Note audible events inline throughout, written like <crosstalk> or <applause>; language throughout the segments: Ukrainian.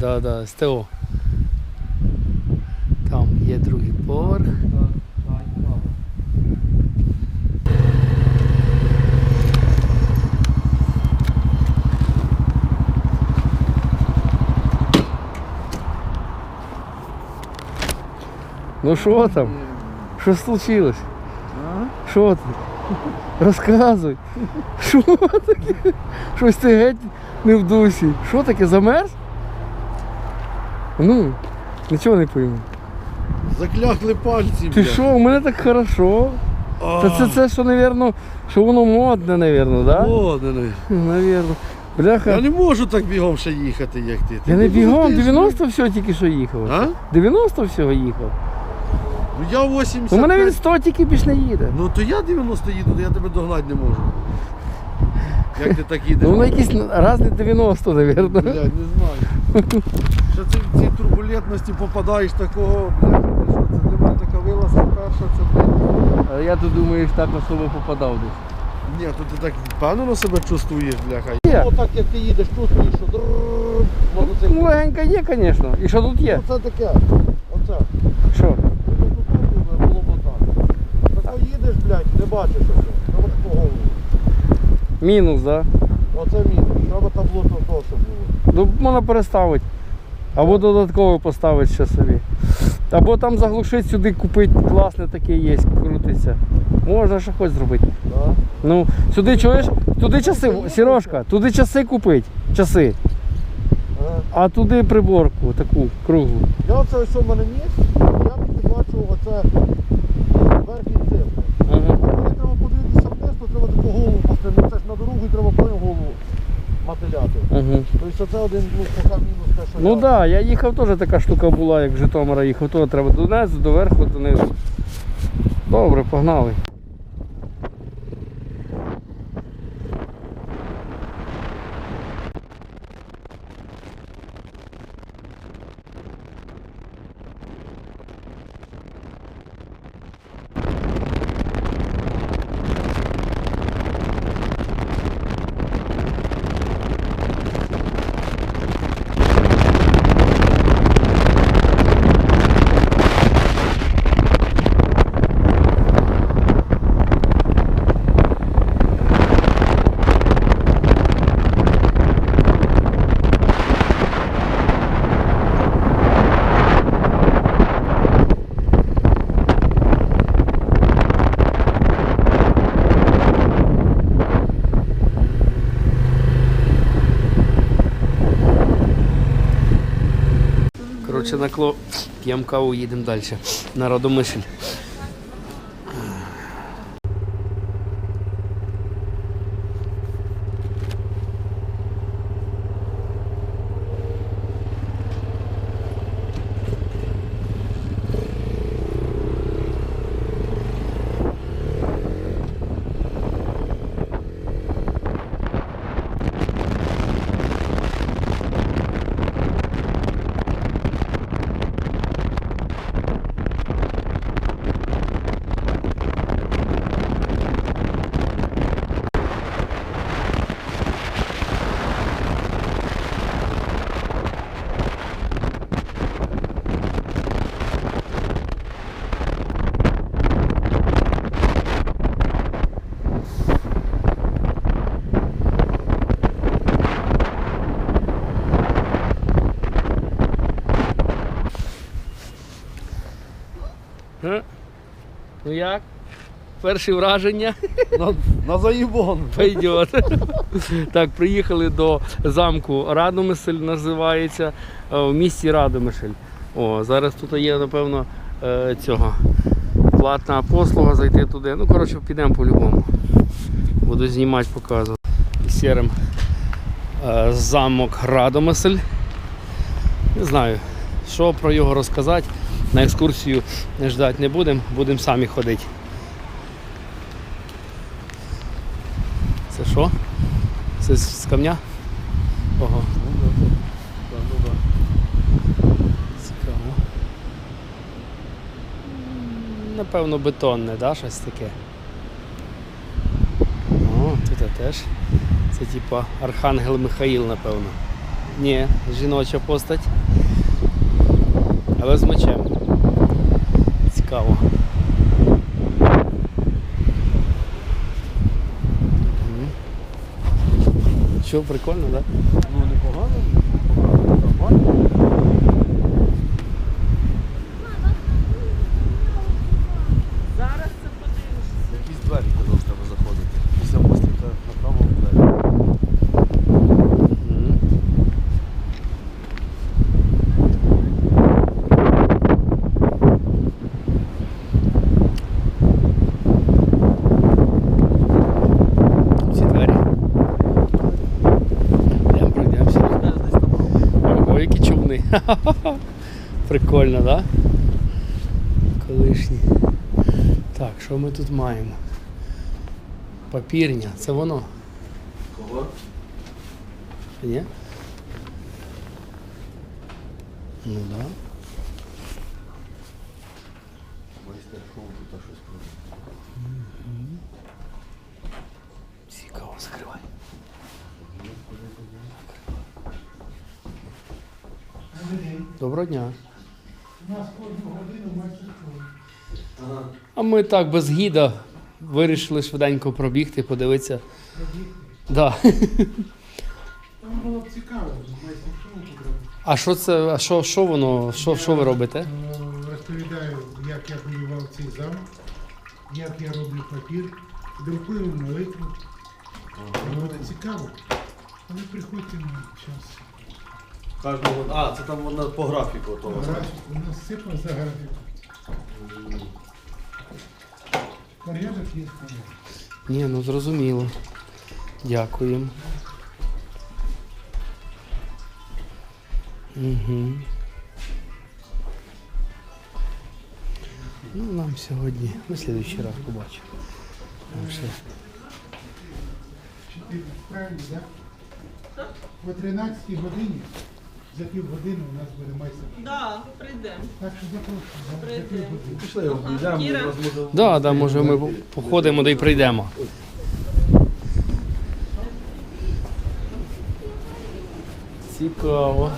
Да, да, СТО. Там є другий поверх. Ну що там? Що случилось? Що ти? Розказуй. Що таке? Щось ти геть не в дусі. Що таке, замерз? Ну, нічого не пойму. Заклякли пальці. Ти що, у мене так хорошо. Та це це, що, навірно, що воно модне, навірно, да? О, не, не. Навірно. Бляха. Я не можу так бігом ще їхати, як ти. Я не бігом, 90 всього тільки що їхав. А? 90 всього їхав. Ну я 80. У мене він 100 тільки більш не їде. Ну то я 90 їду, то я тебе догнати не можу. Як ти так їдеш? Ну воно якийсь раз не 90, навірно. Блядь, не знаю. <laughs> Що в цій турбулентності попадаєш такого, блядь, що, це для мене така вилазка перша, це блядь. А я тут думаю, що так особо попадав десь. Ні, то ти так впевнено себе чувствуєш, бляха. Є. Отак як ти їдеш, чувствуєш, що дрррррр, Ну, легенько є, звісно. І що тут є? Оце таке. Оце. Що? Ну, тут так було б отак. Тако їдеш, блядь, не бачиш оце. Треба таку голову. Мінус, так? Оце мінус. Треба табло того, щоб було. Ну, можна переставити. Або додатково поставити ще собі. Або там заглушити сюди купити класне таке є, крутиться. Можна що хоч зробити. Да? Ну, сюди чуєш? Туди часи, Сережка, туди часи купить. Часи. А туди приборку таку круглу. Я оце ось у мене ніс, я бачу оце верхній цифри. Ага. Коли треба подивитися вниз, то треба таку голову поставити. Це ж на дорогу і треба потім голову мотиляти. Угу. Тобто це один ну, пока мінус те, що Ну я. так, да, я їхав теж така штука була, як в Житомира їхав, то треба донизу, доверху, донизу. Добре, погнали. Коротше, на кло п'ємо каву, їдемо далі. На Радомишль. Га? Ну як? Перші враження? На, на заїбон. Пойдет. Так, приїхали до замку Радомисель, називається, е, в місті Радомишль. О, зараз тут є, напевно, е, цього платна послуга зайти туди. Ну, коротше, підемо по-любому. Буду знімати, показувати. Сірим е, замок Радомисель. Не знаю, що про його розказати. На екскурсію ждати не будемо, будемо самі ходити. Це що? Це з камня? Ого, цікаво. Напевно, бетонне, да, щось таке. О, тут теж. Це типа Архангел Михаїл, напевно. Ні, жіноча постать. Але з мечем. Цікаво. Що, прикольно, так? Да? Ну непогано. Нормально. Зараз це подивишся. Якісь двері казав, треба заходити. Після мостика направо в двері. Мгм. Всі двері. Йдемо пройдемося. Десь там робить. Ого, які човни. <laughs> Прикольно, так? Да? Колишні. Так, що ми тут маємо? Папірня, це воно. Кого? Ні? Ну так. Да. Майстер шоу тут щось робить. Цікаво, закривай. Доброго дня. А ми так без гіда вирішили швиденько пробігти, подивитися. Да. Там було б цікаво, майстер шоу потрібно. А що це? А що, що воно? Що, що ви робите? Е, Розповідаю, як я будував цей замок, як я роблю папір, друкую молитву. Буде цікаво. Але приходьте на час. Кожного. А, це там вона по графіку того. Нас все за графіку. Порядок є порядок. Ні, ну зрозуміло. Дякуємо. Угу. Ну, нам сьогодні, на слідуючий раз побачимо. Там ще. Правильно, так? О 13 годині, за півгодини у нас буде майстер. Да, прийдемо. Так що запрошую за- за Прийдемо. півгодини. Пішли його обійдемо, Кіра? може. Да, да, може ми походимо да й прийдемо. Цікаво.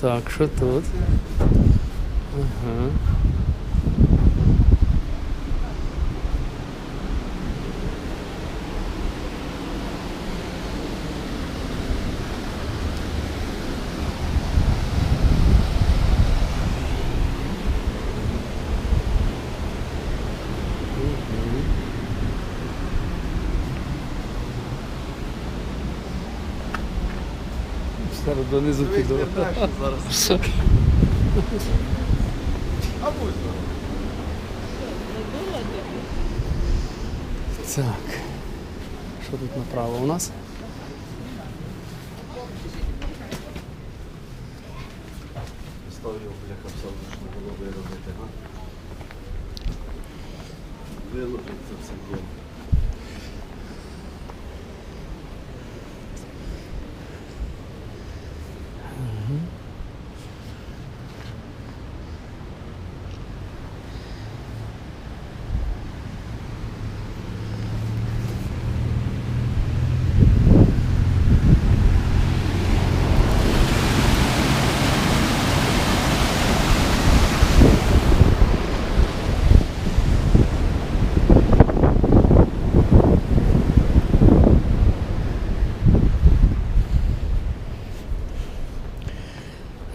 Так, що тут? Ага. Зараз донизу піду. зараз. А будь. Так. Що тут направо у нас? Став його, бляха, все, що було виробити, га? Виложить це все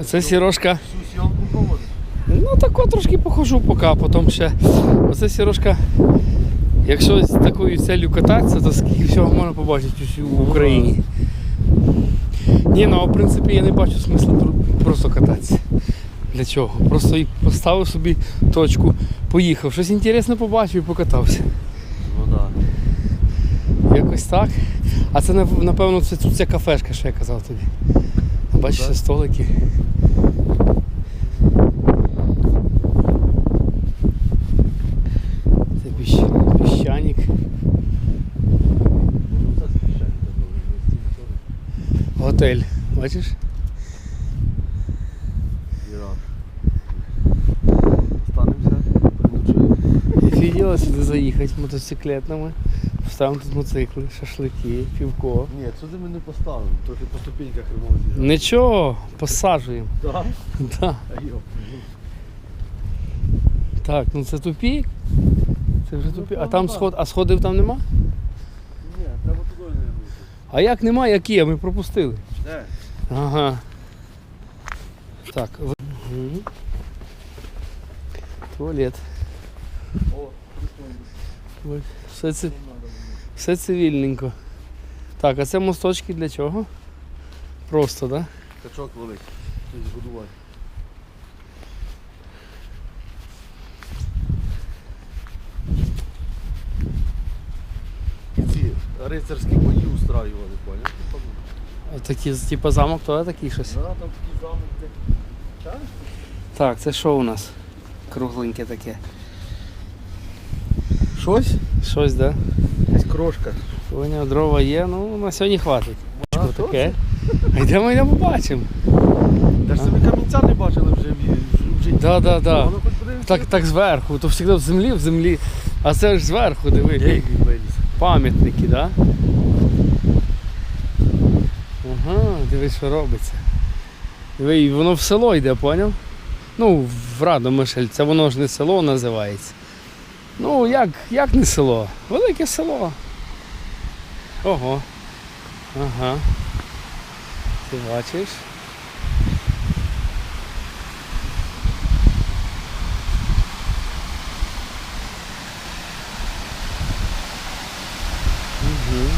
це сірошка. Ну тако трошки похожу поки, а потім ще. Оце сірошка. Якщо з такою целью кататися, то скільки всього можна побачити в Україні. Ні, ну а в принципі я не бачу смисла просто кататися. Для чого? Просто поставив собі точку, поїхав, щось інтересне побачив і покатався. Ну так. Якось так. А це напевно це тут ця кафешка, що я казав тобі. Бачиш, столики. Це піщ... піщаник. Ну, це звичайно, добре, не стільки. Готель. Бачиш? Офігело сюди заїхати мотоциклетними. Ставимо тут мотоцикли, шашлики, півко. Ні, сюди ми не поставимо, трохи по ступеньках ремонт зіграти. Нічого, посаджуємо. Так? Да. А йоп. Так, ну це тупік. Це вже Ну, тупік. А там, там сход, а сходів там нема? Ні, треба туди не. А як нема, як є, ми пропустили. Де? Ага. Так. Туалет. О, Все, це, все цивільненько. Так, а це мосточки для чого? Просто, так? Да? Качок великий. Щось годувати. І ці рицарські бої устраювали, поняв? Такі, типу замок, то такий щось. Да, там такі замок, де. Так? Так, це що у нас? Кругленьке таке. Щось? Щось, да? Якась крошка. Поняв, дрова є, ну на сьогодні хватить. А, Що таке? А йдемо, йдемо побачимо. Та ж це ви камінця не бачили вже в, житті. Да, да, да. Воно хоч подивимося. Так, так зверху, то завжди в землі, в землі. А це ж зверху, диви. Він виліз. Пам'ятники, да? Ага, дивись, що робиться. Диви, і воно в село йде, поняв? Ну, в Радомишль, це воно ж не село називається. Ну, як, як не село? Велике село. Ого. Ага. Ти бачиш? Угу.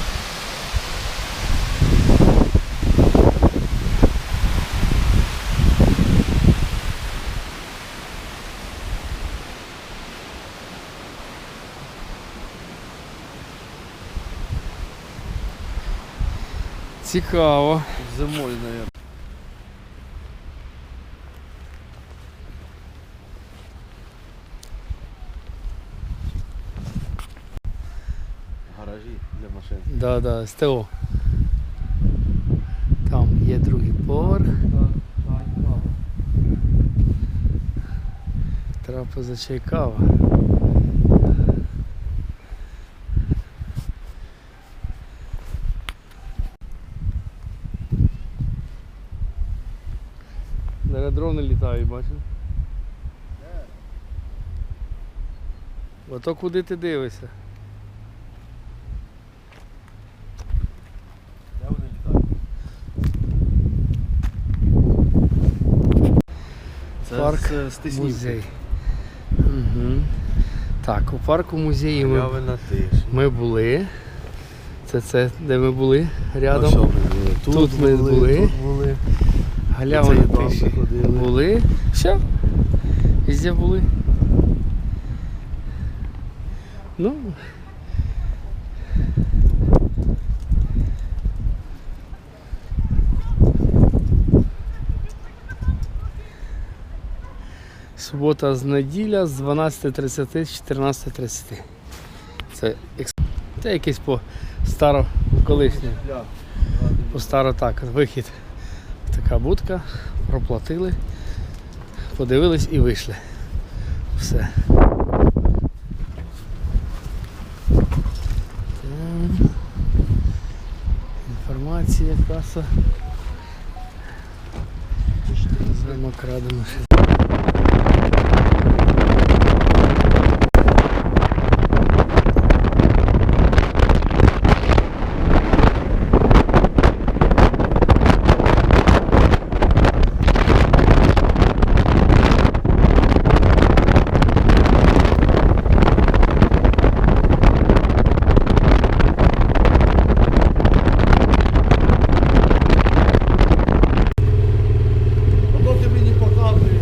Цікаво. Зимою, мабуть. Гаражі для машин. Да, да, СТО. Там є другий поверх. Трапеза чай кава. Зараз дрони літають, бачиш? Ото куди ти дивишся? Де вони літають? Це Парк, з, з Музей. Угу. Так, у парку музеї ми, ми були. Це це, де ми були рядом. Ми. Тут ми були. Тут були. Галявина Це тиші. Були. Все. Везде були. Ну. Субота з неділя з 12.30 14.30. Це, це якийсь по старо колишнє. По старо так, вихід. Така будка, проплатили, подивились і вийшли. Все. Інформація каса. Замок Радомишль. А то ти мені показуєш,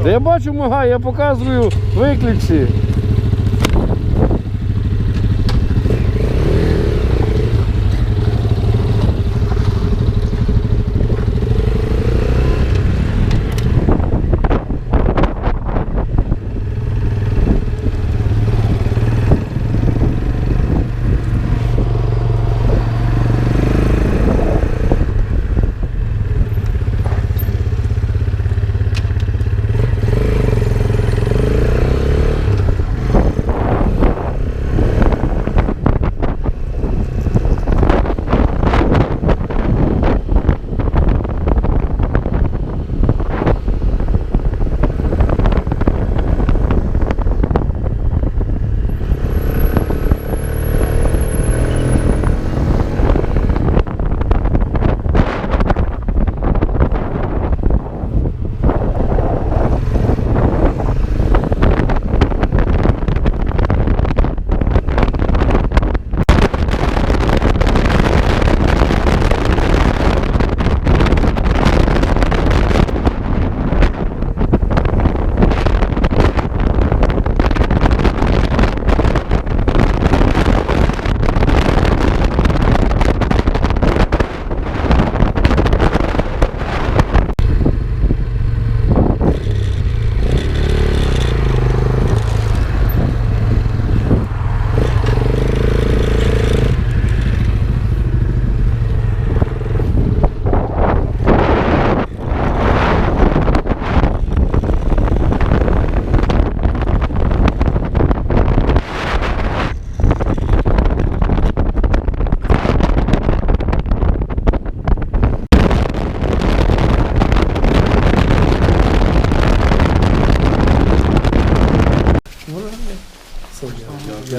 що я виключав. Та я показую виклик я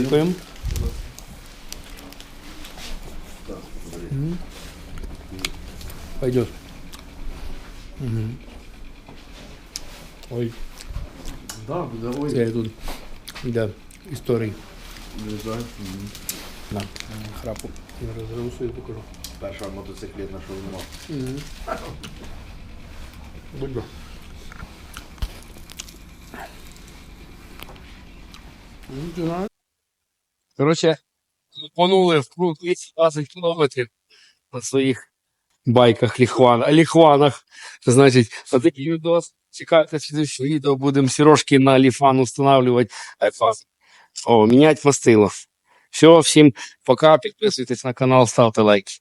Дякуємо. М. Пойдет. Мгм. Ой, Да, буде ой. це я тут. Да, історії. Вилізай. На, храпу. Я розриву свою покажу. Перша мотоциклетна, що нема. Будь ласка. Коротше, лупанули в круг 20 кілометрів на своїх байках, ліхван, ліхванах. Значить, на такий відос. Чекайте слідче відео, будемо сірошки на ліфан встановлювати. О, міняти мастило. Все, всім пока, підписуйтесь на канал, ставте лайки.